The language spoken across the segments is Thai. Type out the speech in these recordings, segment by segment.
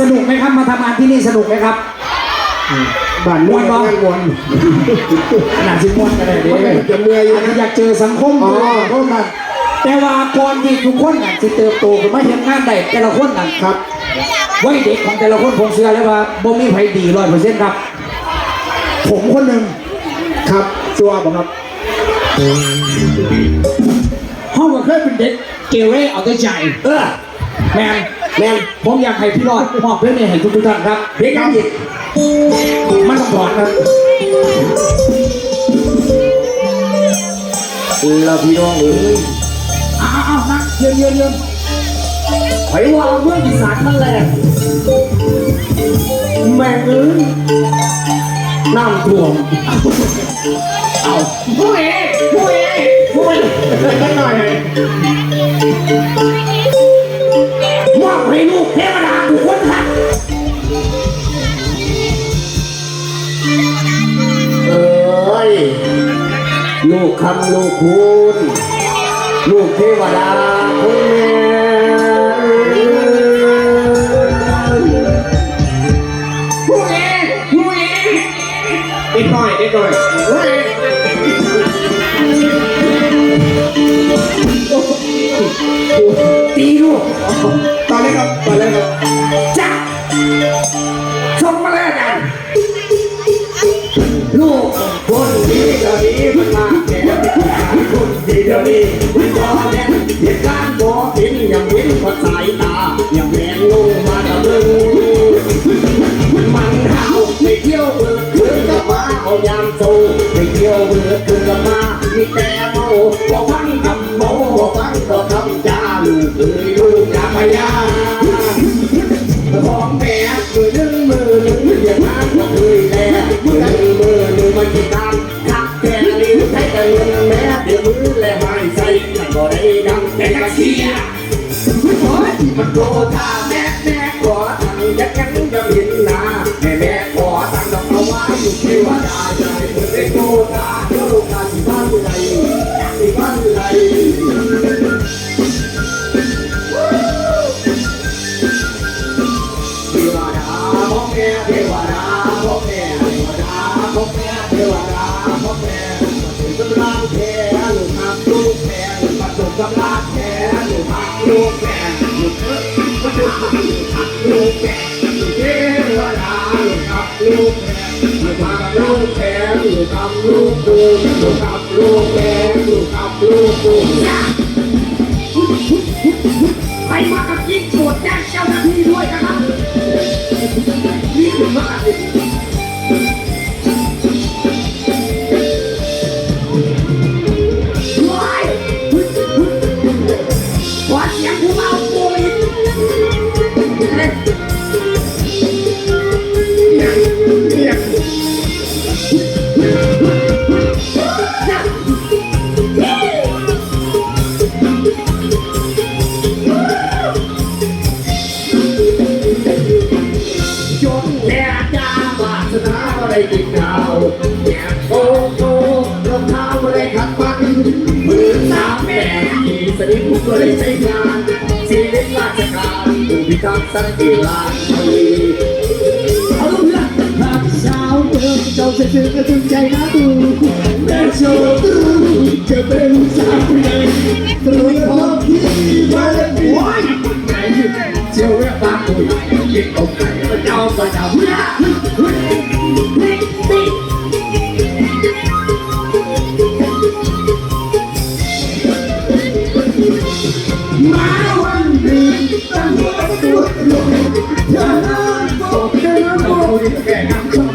สนุกไหมครับมาทำงานที่นี่สนุกไหมครับบ้านม่วนบ่งานวนขนาดสิม่วนกันเลยมันเด้ก็จะเมื่อยอยู่อาจจะนะอยากเจอสังคมอ๋อเพราะมันแต่ว่าก่อนที่ทุกคนน่ะจะเติบโตขึ้นมาเห็นงานได้แต่ละคนน่ะครับวัยเด็กของแต่ละคนผมเชื่อเลยว่าบ่มีใครดีร้อยเปอร์เซ็นต์ครับ ผมคนหนึ่งครับชัวร์บ่ครับห้องก็เคยเป็นเด็กเกเรเอาแต่ใจเออแมน แมนผมอยากให้พี่รอดมอบเรื่องนี้ให้ทุกทุกๆท่านครับเด็กยังหยิบมันต้องถอนนะเราพี่น้องเอ้ยอ้าวอ้าวนะเยืนเยืนเยืนไผว่าเมืองอีสานมันแหลกแม่งเอ้ยน้ำท่วมเอาผู้เอ๋ผู้เอ๋ผู้เอ๋หน่อย ลูกคำลูกคุณลูกเทวดาคุณแม่ผู้เองผู้เองนิดหน่อยนิดหน่อยผู้เองตีลูกตอนนี้ครับตอนนี้ครับ เกคืนกับมามีแต่เมาบอกฟังคำโมบอกฟังก็คำจาลูกเอ้ยลูกอย่าพยาของแม่มือหนึ่งมือหนึ่งอย่างนั้นก็เคยแลมือหนึ่งมือหนึ่งมันติดตามทักแกลิ้นใช้แต่เงินแม่เดี๋ยวมือและไม่ใส่ก็ได้ดังแต่กระเทียมันโกรธาแม่แม่ขอ พ่อแม่ถึงกำลังแพ้ลูกทำลูกแพ้มาจบกำลังแพ้ลูกทำลูกแพ้ลูกเอ้ยลูกแก่เทวดาลูกกับลูกแก่ลูกกับลูกแก่ลูกกับลูกดูลูกกับลูกแก่ลูกกับลูกดูใครมากับยิงตรวจแจ้งเจ้าหน้าที่ด้วยนะครับ กินข้าแม่โตโตรองเท้าอะไรขัดฟันมือสามแม่ที่สนิทก็ได้ใช้งานชีวิตราชการผู้พิทักษ์สันติราษฎร์เอาลูกเพื่อนหากสาวเมืองเจ้าจะถึงกระถึงใจนะตูแม่โชว์ตูจะเป็นสาวใหญ่ตรุยพอที่มาเล่นหัวเจียวแวะตากคุยกินอกไก่พระเจ้าพระเจ้ ราบอกคุยแก่น้ำชม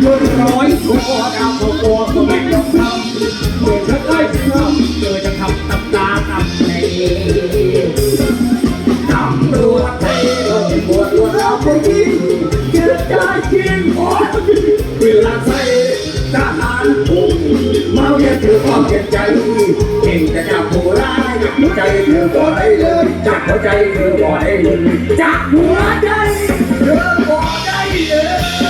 หยุดร้อยตัวดาวตัวตัวก็ไม่ต้องทำเมื่อเธอได้ทำเธอจะทำตำตาตำในตำรวจไทยเราไม่ปวดตัวเราคนยิงเกิดได้กินโอ้เวลาใส่ทหารพุ่งเมาเนี่ยถือความเก็บใจเก่งแต่จับหัวได้จับ หัวใจเธอบ่ได้เลยจับหัวใจเธอบ่ได้เลยจับหัวใจเธอบ่ได้เลย